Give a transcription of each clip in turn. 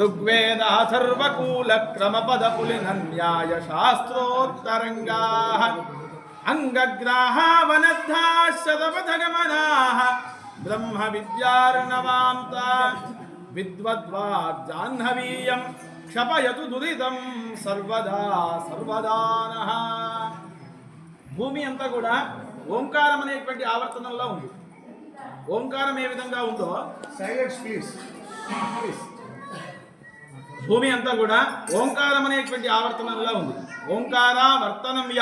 ఋగ్వేదాథర్వకూల క్రమపద పులిన్యాయ శాస్త్రోత్తరంగా అంగగ్రాహావనద్ధా శతపథగమనా బ్రహ్మ విద్యార్ణవాంత విద్వద్వాగ్జాహ్నవీయం క్షపయతు దురితం సర్వదా సర్వదాన. భూమి అంతా కూడా ఓంకారం అనేటువంటి ఆవర్తనంలో ఉంది. ఓంకారం ఏ విధంగా ఉందో? సైలెన్స్ ప్లీజ్ ప్లీజ్ భూమి అంతా కూడా ఓంకారం అనేటువంటి ఆవర్తనంలో ఉంది. ఓంకార వర్తనంయ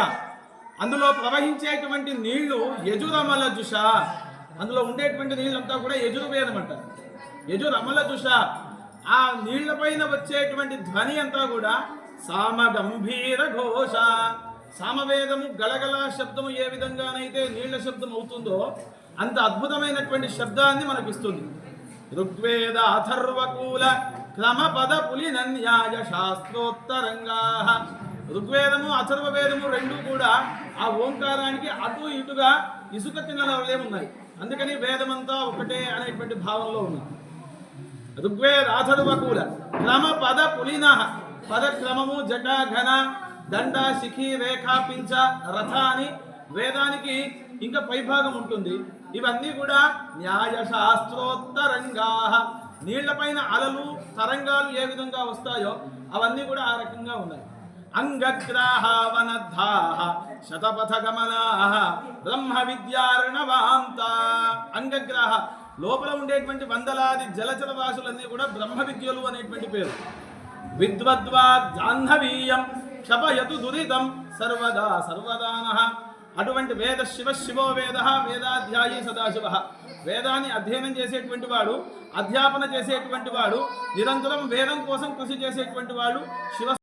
అందులో ప్రవహించేటువంటి నీళ్ళు యజురమల జుష. అందులో ఉండేటువంటి నీళ్ళంతా కూడా యజుర్వేదం అంటారు యజురమల జుష ఆ నీళ్ళ పైన వచ్చేటువంటి ధ్వని అంతా కూడా సామగంభీర ఘోష. సామవేదము గలగల శబ్దము ఏ విధంగానైతే నీళ్ళ శబ్దం అవుతుందో అంత అద్భుతమైనటువంటి శబ్దాన్ని మనకిస్తుంది. ఋగ్వేద అథర్వకూల క్రమపద పులినన్యాయ శాస్త్రోత్తరంగా. ఋగ్వేదము అథర్వవేదము రెండు కూడా ఆ ఓంకారానికి అటు ఇటుగా ఇసుక తిన్నలే ఉన్నాయి. అందుకని వేదమంతా ఒకటే అనేటువంటి భావంలో ఉంది. ఋగ్వేద అథర్వకూల క్రమ పద పులిన పద క్రమము జట ఘన దండ శిఖి రేఖ పించ రథ అని వేదానికి ఇంకా పైభాగం ఉంటుంది. ఇవన్నీ కూడా న్యాయశాస్త్రోత్తరంగా. నీళ్ళపైన అలలు తరంగాలు ఏ విధంగా వస్తాయో అవన్నీ కూడా ఆ రకంగా ఉన్నాయి. అంగగ్రాహవనద్ధా శతపథ గమనా బ్రహ్మ విద్యారణవాంత అంగగ్రాహ లోపల ఉండేటువంటి వందలాది జలచర రాశులన్నీ కూడా బ్రహ్మ విద్యలు అనేటువంటి పేరు. విద్వద్వా జాహ్నవీయం క్షపయతు దురితం సర్వదా సర్వదాన. అటువంటి వేద శివ శివో వేద వేదాధ్యాయీ సదాశివ. వేదాన్ని అధ్యయనం చేసేటువంటి వాడు అధ్యాపన చేసేటువంటి వాడు నిరంతరం వేదం కోసం కృషి చేసేటువంటి వాడు శివ